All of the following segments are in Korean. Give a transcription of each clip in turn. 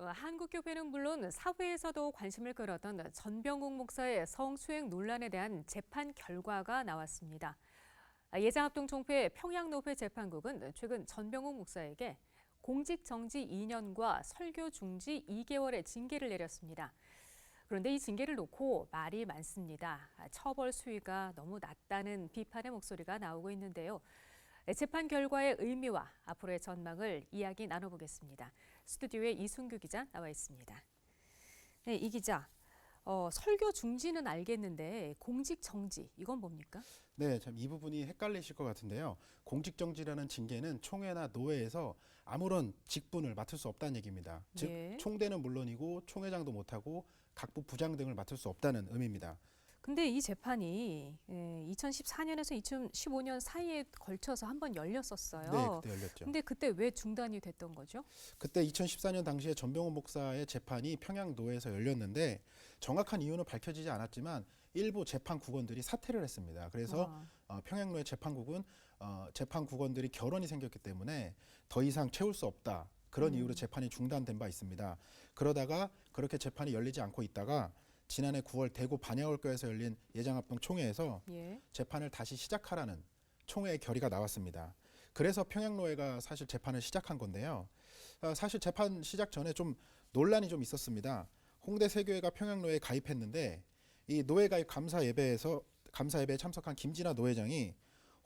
어, 한국교회는 물론 사회에서도 관심을 끌었던 전병욱 목사의 성수행 논란에 대한 재판 결과가 나왔습니다. 아, 예장합동총회 평양노회 재판국은 최근 전병욱 목사에게 공직 정지 2년과 설교 중지 2개월의 징계를 내렸습니다. 그런데 이 징계를 놓고 말이 많습니다. 아, 처벌 수위가 너무 낮다는 비판의 목소리가 나오고 있는데요. 재판 결과의 의미와 앞으로의 전망을 이야기 나눠보겠습니다. 스튜디오에 이순규 기자 나와 있습니다. 네, 이 기자. 어, 설교 중지는 알겠는데 공직 정지 이건 뭡니까? 네, 참 이 부분이 헷갈리실 것 같은데요. 공직 정지라는 징계는 총회나 노회에서 아무런 직분을 맡을 수 없다는 얘기입니다. 즉, 예. 총대는 물론이고 총회장도 못하고 각부 부장 등을 맡을 수 없다는 의미입니다. 근데 이 재판이 2014년에서 2015년 사이에 걸쳐서 한 번 열렸었어요. 네, 그때 열렸죠. 근데 그때 왜 중단이 됐던 거죠? 그때 2014년 당시에 전병훈 목사의 재판이 평양 노회에서 열렸는데 정확한 이유는 밝혀지지 않았지만 일부 재판 국원들이 사퇴를 했습니다. 그래서 아. 어, 평양노회 재판국은 어, 재판 국원들이 결혼이 생겼기 때문에 더 이상 채울 수 없다. 그런 이유로 재판이 중단된 바 있습니다. 그러다가 그렇게 재판이 열리지 않고 있다가 지난해 9월 대구 반야월교에서 열린 예장합동 총회에서 예. 재판을 다시 시작하라는 총회의 결의가 나왔습니다. 그래서 평양노회가 사실 재판을 시작한 건데요. 어, 사실 재판 시작 전에 좀 논란이 좀 있었습니다. 홍대 세교회가 평양노회에 가입했는데 이 노회 가입 감사 예배에서 감사 예배에 참석한 김진아 노회장이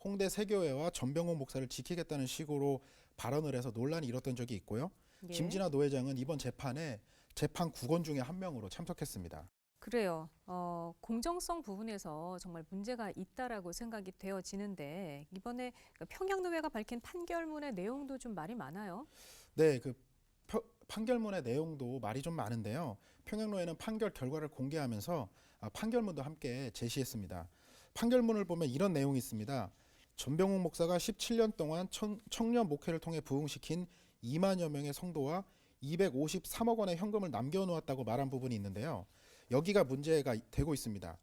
홍대 세교회와 전병훈 목사를 지키겠다는 식으로 발언을 해서 논란이 일었던 적이 있고요. 예. 김진아 노회장은 이번 재판에 재판 국원 중에 한 명으로 참석했습니다. 그래요. 어, 공정성 부분에서 정말 문제가 있다라고 생각이 되어지는데 이번에 그 평양노회가 밝힌 판결문의 내용도 좀 말이 많아요. 네, 그 펴- 판결문의 내용도 말이 좀 많은데요. 평양노회는 판결 결과를 공개하면서 아, 판결문도 함께 제시했습니다. 판결문을 보면 이런 내용이 있습니다. 전병욱 목사가 17년 동안 청, 청년 목회를 통해 부흥시킨 2만여 명의 성도와 253억 원의 현금을 남겨놓았다고 말한 부분이 있는데요. 여기가 문제가 되고 있습니다.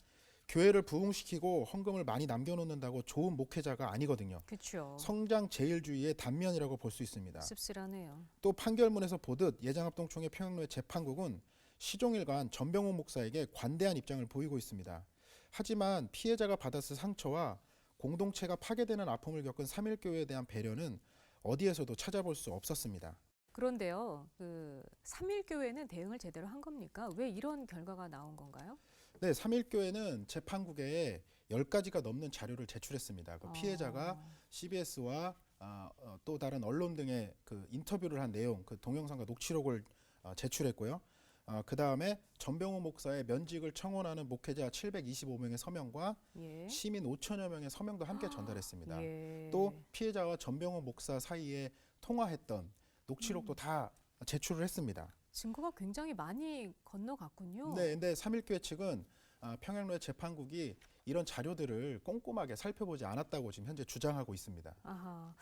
교회를 부흥시키고 헌금을 많이 남겨놓는다고 좋은 목회자가 아니거든요. 그렇죠. 성장 제일주의의 단면이라고 볼 수 있습니다. 씁쓸하네요. 또 판결문에서 보듯 예장합동총회 평양로의 재판국은 시종일관 전병훈 목사에게 관대한 입장을 보이고 있습니다. 하지만 피해자가 받았을 상처와 공동체가 파괴되는 아픔을 겪은 삼일교회에 대한 배려는 어디에서도 찾아볼 수 없었습니다. 그런데요, 그 삼일교회는 대응을 제대로 한 겁니까? 왜 이런 결과가 나온 건가요? 네, 삼일교회는 재판국에 10가지가 넘는 자료를 제출했습니다. 그 피해자가 CBS와 아, 어, 또 다른 언론 등의 그 인터뷰를 한 내용, 그 동영상과 녹취록을 어, 제출했고요. 어, 그 다음에 전병호 목사의 면직을 청원하는 목회자 725명의 서명과 예. 시민 5천여 명의 서명도 함께 전달했습니다. 예. 또 피해자와 전병호 목사 사이에 통화했던 음. 녹취록도 다 제출을 했습니다. 증거가 굉장히 많이 건너갔군요. 네, 근데 삼일교회 측은 아, 평양로의 재판국이 이런 자료들을 꼼꼼하게 살펴보지 않았다고 지금 현재 주장하고 있습니다. 아하.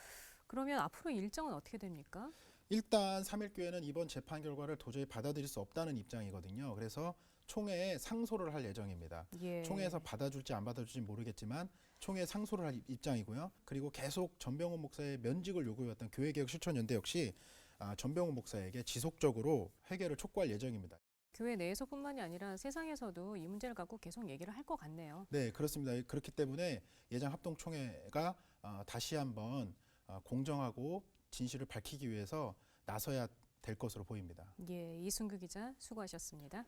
그러면 앞으로 일정은 어떻게 됩니까? 일단 삼일교회는 이번 재판 결과를 도저히 받아들일 수 없다는 입장이거든요. 그래서 총회에 상소를 할 예정입니다. 예. 총회에서 받아줄지 안 받아줄지 모르겠지만 총회에 상소를 할 입장이고요. 그리고 계속 전병훈 목사의 면직을 요구해왔던 교회개혁 실천연대 역시 아, 전병훈 목사에게 지속적으로 회개를 촉구할 예정입니다. 교회 내에서뿐만이 아니라 세상에서도 이 문제를 갖고 계속 얘기를 할 것 같네요. 네, 그렇습니다. 그렇기 때문에 예장 합동총회가 어, 다시 한번 어, 공정하고 진실을 밝히기 위해서 나서야 될 것으로 보입니다. 예, 이순규 기자 수고하셨습니다.